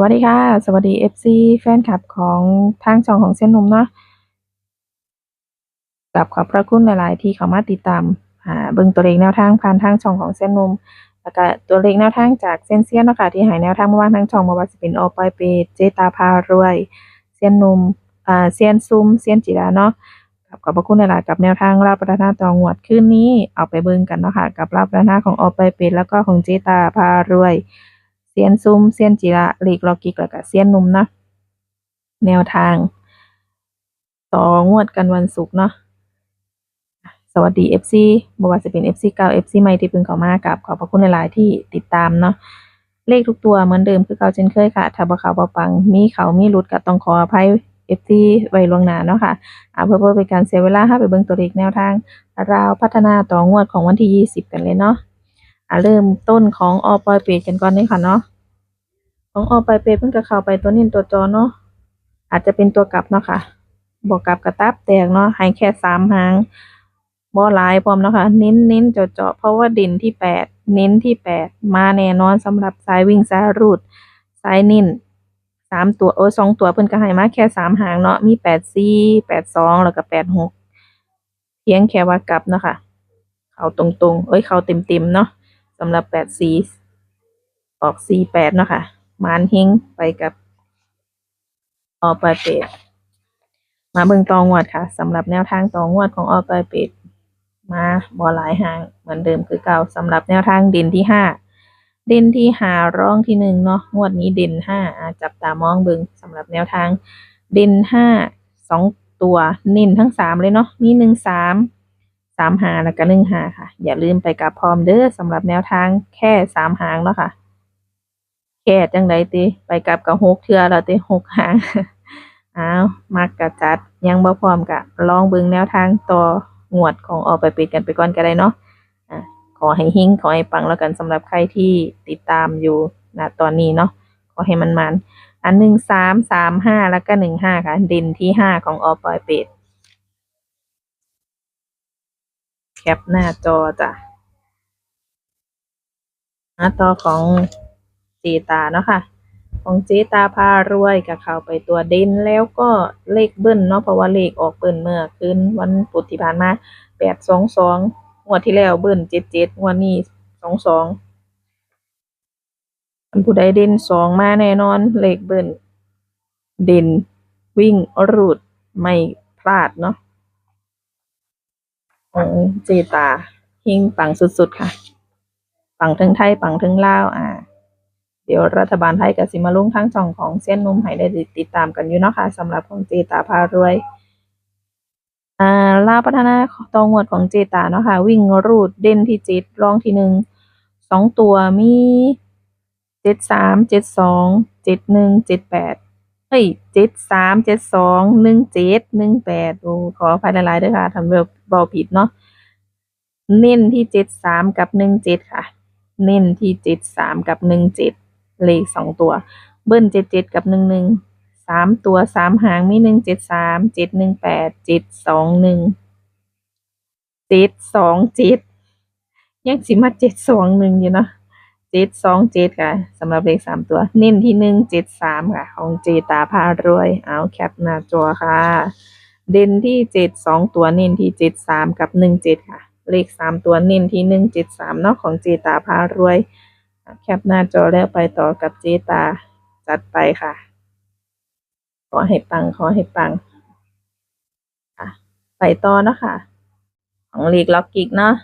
วัสดีค่ะ สวัสดี FC แฟนคลับของทางช่องของเส้นนมเนาะกับขอบพระคุณหลาย ๆ ที่เข้ามาติดตามาเบิ่งตัวเลขแนวทางผ่านทางช่องของเส้นนมแล้วก็ตัวเลขแนวทางจากเส้นเซียนเนาะค่ะที่ให้แนวทางเมื่อวานทางช่องมาว่าสิเป็นออปอยเปเจตาพารวยเซียนนมอ่าเซียนซุ้มเซียนจิราเนาะกับขอบพระคุณหลาย ๆ กับแนวทางรับประทานตองวดคืนนี้เอาไปเบิ่งกันเนาะค่ะกับรับประทานของออปอยเปแล้วก็ของเจตาพารวย ซียนซุมเซียนจิระลีกลอกิกแล้วก็เซียนนุ่มนะแนวทางต่องวดกันวันศุกร์เนาะสวัสดี FC บ่ว่าจะเป็น FC เก่า FC ใหม่ที่เพิ่งเข้ามากับขอบพระคุณหลายๆที่ติดตามเนาะเลขทุกตัวเหมือนเดิมคือเก่าเช่นเคยค่ะ ถ้าบ่เขาบ่ปัง มีเขามีหลุดก็ต้องขออภัย FC ไว้ล่วงหน้าเนาะค่ะอ่าเพื่อบ่เป็นการเสียเวลาเฮาไปเบิ่งตัวเลขแนวทาง ราวพัฒนาต่องวดของวันที่ 20 กันเลยเนาะ เริ่มต้นของอปอยเปดกันก่อนเลยค่ะเนาะของอปอยเปดเพิ่งจะเข้าไปตัวนี้ตัวจอเนาะอาจจะเป็นตัวกลับเนาะค่ะบอกกลับกระตับแตกเนาะให้แค่สามหางบ่หลายพร้อมเนาะค่ะเน้นเน้นเจาะเจาะเพราะว่าด่นที่แปดเน้นที่แปดมาแน่นอนสำหรับสายวิ่งสายรูดสายนิ่นสามตัวโอ้สองตัวเพิ่นก็ให้มาแค่สามหางเนาะมีแปดสี่แปดสองแล้วก็แปดหกเพียงแค่ว่ากลับเนาะค่ะเขาตรงๆ เอ้ยเขาเต็มๆเนาะ สำหรับแปดสีออกสี่แปดเนาะค่ะมานเฮงไปกับออปลายเป็ดมาเบิ่งตองวดค่ะสำหรับแนวทางตองวดของออปลายเป็ดมาบอหลายหางเหมือนเดิมคือเก่าสำหรับแนวทางเด่นที่ห้าเด่นที่หาร่องที่หนึ่งเนาะงวดนี้เด่นห้าอาจับตามองเบิงสำหรับแนวทาง เด่นห้าสองตัวเน้นทั้งสามเลยเนาะมีหนึ่งสาม สามหางแล้วก็หนึ่งหางค่ะ อย่าลืมไปกับพร้อมเด้อสำหรับแนวทางแค่สามหางเนาะค่ะ แค่จังไดติไปกับกับหกเทื่อแล้วติหกหางอ้าวมักกะจัดยังบ่พร้อมกะลองเบิ่งแนวทางต่องวดของออกไปปิดกันไปก่อนก็ได้เนาะอะขอให้หิ้งขอให้ปังแล้วกันสำหรับใครที่ติดตามอยู่ณตอนนี้เนาะขอให้มันมันอันหนึ่งสามสามห้าแล้วก็หนึ่งห้าค่ะด่นที่ห้าของออปอยเป็ด แคปหน้าจอจ้ะหน้าจอของเจตาเนาะค่ะ ของเจตาพารวยกับเขาไปตัวเด่นแล้วก็เลขเบิ้ลเนาะเพราะว่าเลขออกเบิ้ลเมื่อคืนวันพุธที่ผ่านมาแปดสองสองงวดที่แล้วเบิ้ลเจ็ดเจ็ดงวดนี้สองสองอันผู้ใดเด่นสองมาแน่นอนเลขเบิ้ลเด่นวิ่งรูดไม่พลาดเนาะ ของเจตาหิ่งปังสุดๆค่ะ ปังทั้งไทยปังทั้งลาวอ่า เดี๋ยวรัฐบาลไทยกับสิมาลงทั้งช่องของเส้นนุ่มให้ได้ติดตามกันอยู่เนาะค่ะสำหรับของเจตาพารวยอ่าลาวพัฒนาตองวดของเจตาเนาะค่ะ วิ่งรูดเด่นที่เจ็ดรองที่หนึ่งสองตัวมีเจ็ดสามเจ็ดสองเจ็ดหนึ่งเจ็ดแปด ยเจ็ดสามเจ็ดสองหนึ่งเจ็ดหนึ่งแปดโอ้ขออภัยหลายๆด้วยค่ะทำแบบเบาผิดเนาะเน้นที่เจ็ดสามกับหนึ่งเจ็ดค่ะ เน้นที่เจ็ดสามกับหนึ่งเจ็ดเลขสองตัว เบิ้ลเจ็ดเจ็ดกับหนึ่งหนึ่งสามตัวสามหางมีหนึ่งเจ็ดสามเจ็ดหนึ่งแปดเจ็ดสองหนึ่งเจ็ดสองเจ็ดยังสิมาเจ็ดสองหนึ่งอยู่เนาะ จ็ดสองเจ็ดค่ะสำหรับเลขสามตัว เน้นที่หนึ่งเจ็ดสามค่ะ ของเจตาพารวย เอาแคปหน้าจอค่ะ เด่นที่เจ็ดสองตัวเน้นที่เจ็ดสามกับหนึ่งเจ็ดค่ะ เลขสามตัวเน้นที่หนึ่งเจ็ดสามเนาะของเจตาพารวย แคปหน้าจอแล้วไปต่อกับเจตาจัดไปค่ะ ขอให้ปังขอให้ปังอะไปต่อเนาะค่ะ ของเลีกล็อกกิกเนาะ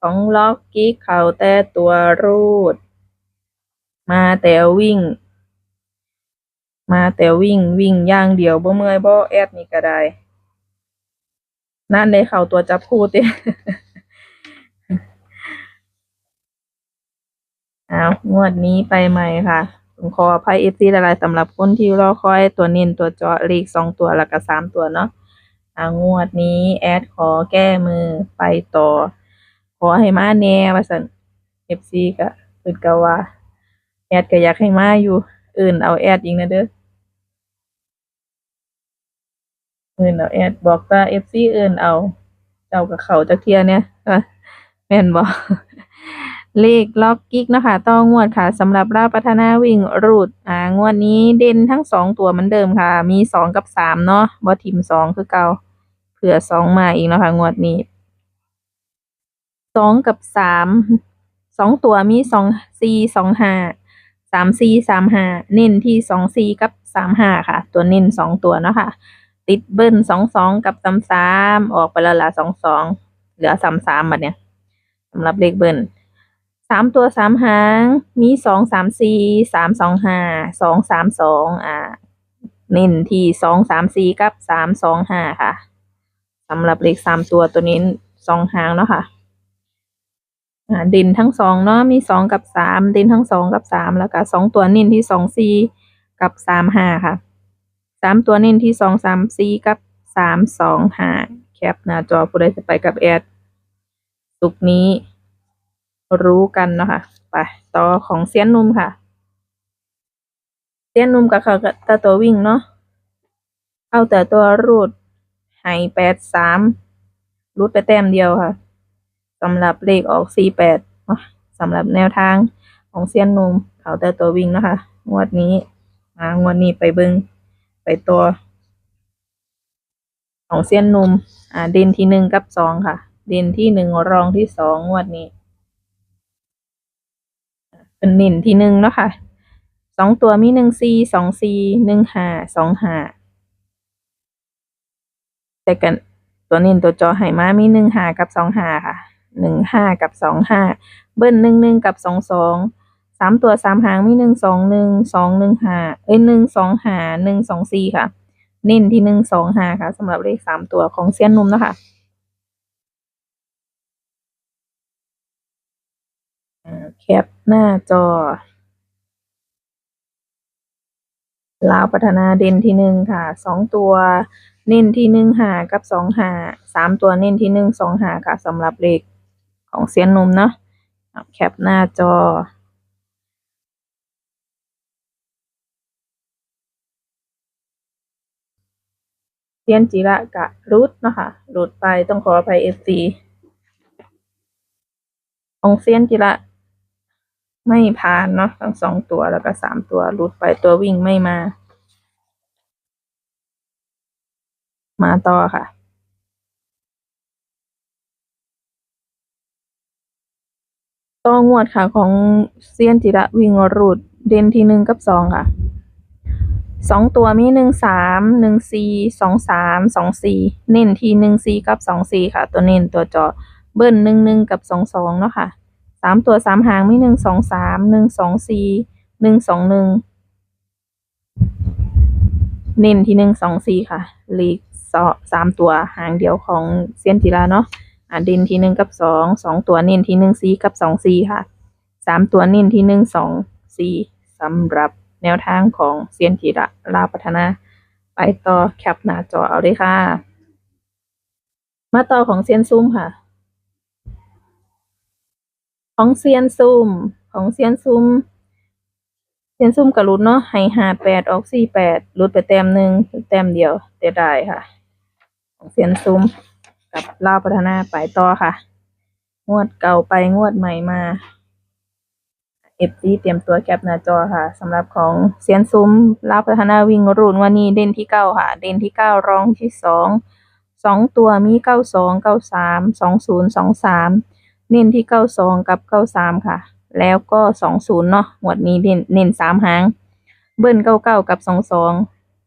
ของล็อกกิกเขาแต่ตัวรูด มาแต่วิ่ง มาแต่วิ่งวิ่งอย่างเดียวบ่เมื่อยบ่แอดนี่ก็ได้ นั่นได้เข้าตัวจับคู่ติอ้าวงวดนี้ไปใหม่ค่ะผมขออภัยเอฟซีหลายสำหรับคนที่รอคอยตัวเน้นตัวจาะเลขสองตัวแล้วก็สามตัวเนาะอางวดนี้แอดขอแก้มือไปต่อ ขอให้มาแน่ว่าซั่นเอฟซีก็เพิ่นก็ว่า แอดก็อยากให้มาอยู่เอื่นเอาแอดอีกนะเด้อเอื่นเอาแอดบอกว่าเอฟซีเอื่นเอาเจ้ากับเขาจักเทียเนี่ยแม่นบ่เลขล็อกกิ๊กนะคะต้องงวดค่ะสำหรับราวพัฒนาวิ่งรูดอ่างวดนี้เด่นทั้งสองตัวเหมือนเดิมค่ะ มีสองกับสามเนาะบ่ทิมสองคือเกาเผื่อสองมาอีกนะคะงวดนี้สองกับสามสองตัวมีสองสี่สองห้าามสี่สามห้าเน้นที่สองสี่กับสามห้าค่ะ ตัวเน้นสองตัวเนาะค่ะ ติดเบิ้ลสองสองกับสามสามออกไปล้วละสองสองเหลือสามสามบัดเนี่ยสำหรับเลขเบิ้ลสามตัวสามหางมีสองสามสี่สามสองห้าสองสามสองอ่าเน้นที่สองสามสี่กับสามสองห้าค่ะสำหรับเลขสามตัวตัวนี้สองหางเนาะค่ะ เด่นทั้งสองเนาะมีสองกับสามเด่นทั้งสองกับสามแล้วก็สองตัวเน้นที่สองสี่กับสามห้าค่ะสามตัวเน้นที่สองสามสี่กับสามสองห้าแคปหน้าจอผู้ใดจะไปกับแอดสุกนี้รู้กันเนาะค่ะไปต่อของเซียนนุ่มค่ะ เซียนนุ่มกับเขาก็แต่ตัววิ่งเนาะเอาแต่ตัวรูดให้แปดสามรูดไปแต้มเดียวค่ะำหรับเลขออกสี่แปดสำหรับแนวทางของเซียนนุ่มเขาแต่ตัววิ่งนะคะงวดนี้มางวดนี้ไปเบิงไปตัว ของเซียนนุ่มอ่าเด่นที่หนึ่งกับสองค่ะ เด่นที่หนึ่งรองที่สองงวดนี้เป็นเน้นที่หนึ่งเนาะค่ะสองตัวมีหนึ่งสี่สองสี่หนึ่งห้าสองห้าแต่กันตัวเน้นตัวจอให้มามีหนึ่งหากับสองหาค่ะ หนึ่งห้ากับสองห้าเบิ้ลหนึ่งหนึ่งกับสองสองสามตัวสามหางมีหนึ่งสองหนึ่งสองหนึ่งห้าเอ้ยหนึ่งสองห้าหนึ่งสองสี่ค่ะ เน้นที่หนึ่งสองห้าค่ะสำหรับเลขสามตัวของเซียนนุ่มนะคะแคปหน้าจอลาวพัฒนาเด่นที่หนึ่งค่ะสองตัวเน้นที่หนึ่งหากับสองหาสามตัวเน้นที่หนึ่งสองหาค่ะสำหรับเลข ของเซียนนุ่มเนาะแคปหน้าจอเซียนจิระกะรุดนะคะรุดไปต้องขออภัยเอฟซีของเซียนจิระไม่ผ่านเนาะทั้งสองตัวแล้วก็สามตัวรุดไปตัววิ่งไม่มา มาต่อค่ะ ต่องวดค่ะของเซียนจิระวิงรูดเด่นที่หนึ่งกับสองค่ะสองตัวมีหนึ่งสามหนึ่งสี่สองสามสองสี่เน้นที่หนึ่งสี่กับสองสี่ค่ะ ตัวเน้นตัวจาะเบิ้ลหนึ่งหนึ่งกับสองสองเนาะค่ะสามตัวสามหางมีหนึ่งสองสามหนึ่งสองสี่หนึ่งสองหนึ่งเน้นที่หนึ่งสองสี่ค่ะลีกสอสามตัวหางเดียวของเซียนจิราเนาะ อ่าด่นที่หนึ่งกับสองสองตัวเน้นที่หนึ่งสี่กับสองสี่ค่ะสามตัวเน้นที่หนึ่งสองสี่สำหรับแนวทางของเซียนจิระลาพัฒนา ไปต่อแคปหน้าจอเอาเลยค่ะ มาต่อของเซียนซุ่มค่ะ ของเซียนซุ่มของเซียนซุ่มเซียนซุ่มกับรุดเนาะให้หาแปดออกสี่แปดรุดไปแต้มหนึ่งแต้มเดียวเสียดายค่ะ ของเซียนซุ่ม กับลาวพัฒนาไปต่อค่ะ งวดเก่าไปงวดใหม่มาเอฟซีเตรียมตัวแคปหน้าจอค่ะสำหรับของเซียนซุ่มลาวพัฒนาวิ่งรุ่นวันนี้เด่นที่เก้าค่ะ เด่นที่เก้ารองที่สองสองตัวมีเก้าสองเก้าสามสองศูนย์สองสามเน้นที่เก้าสองกับเก้าสามค่ะ แล้วก็สองศูนย์เนาะหมวดนี้เน้นเน้นสามหาง เบิ้ลเก้าเก้ากับสองสอง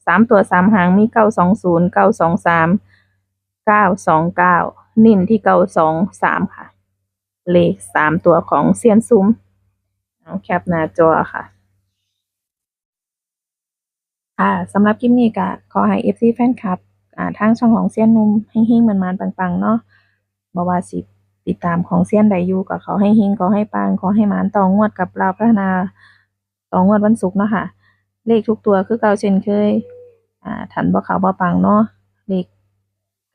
สามตัวสามหางมีเก้าสองศูนย์เก้าสองสาม เก้าสองเก้าน้นที่เก้าสองสามค่ะ เลขสามตัวของเซียนซุ้มเอาแคปหน้าจอค่ะค่ะสำหรับคลิปนี้ก็ขอให้ FC แฟนคลับอ่าทางช่องของเซียนนุ่มเฮงๆมันๆปังๆ เนาะบ่ว่าสิติดตามของเซียนใดยูก็ขอให้เฮงขอให้ปังขอให้มานต่องวดกับเราพัฒนาต่องวดวันศุกร์เนาะค่ะ เลขทุกตัวคือเก่าเช่นเคยอ่าทันบ่เขาบ่ปังเนาะเลข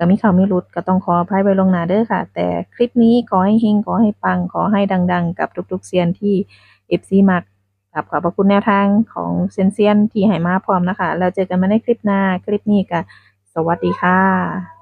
ก็มีเข้ามีหลุดก็ต้องขออภัยไว้ลงหน้าเด้อค่ะ แต่คลิปนี้ขอให้เฮงขอให้ปัง ขอให้ดัง ๆ กับทุกๆเซียนที่ FC มักครับขอบพระคุณแนวทางของเซียนเซียนที่ให้มาพร้อมนะคะ แล้วเจอกันมาในคลิปหน้า คลิปนี้ก็สวัสดีค่ะ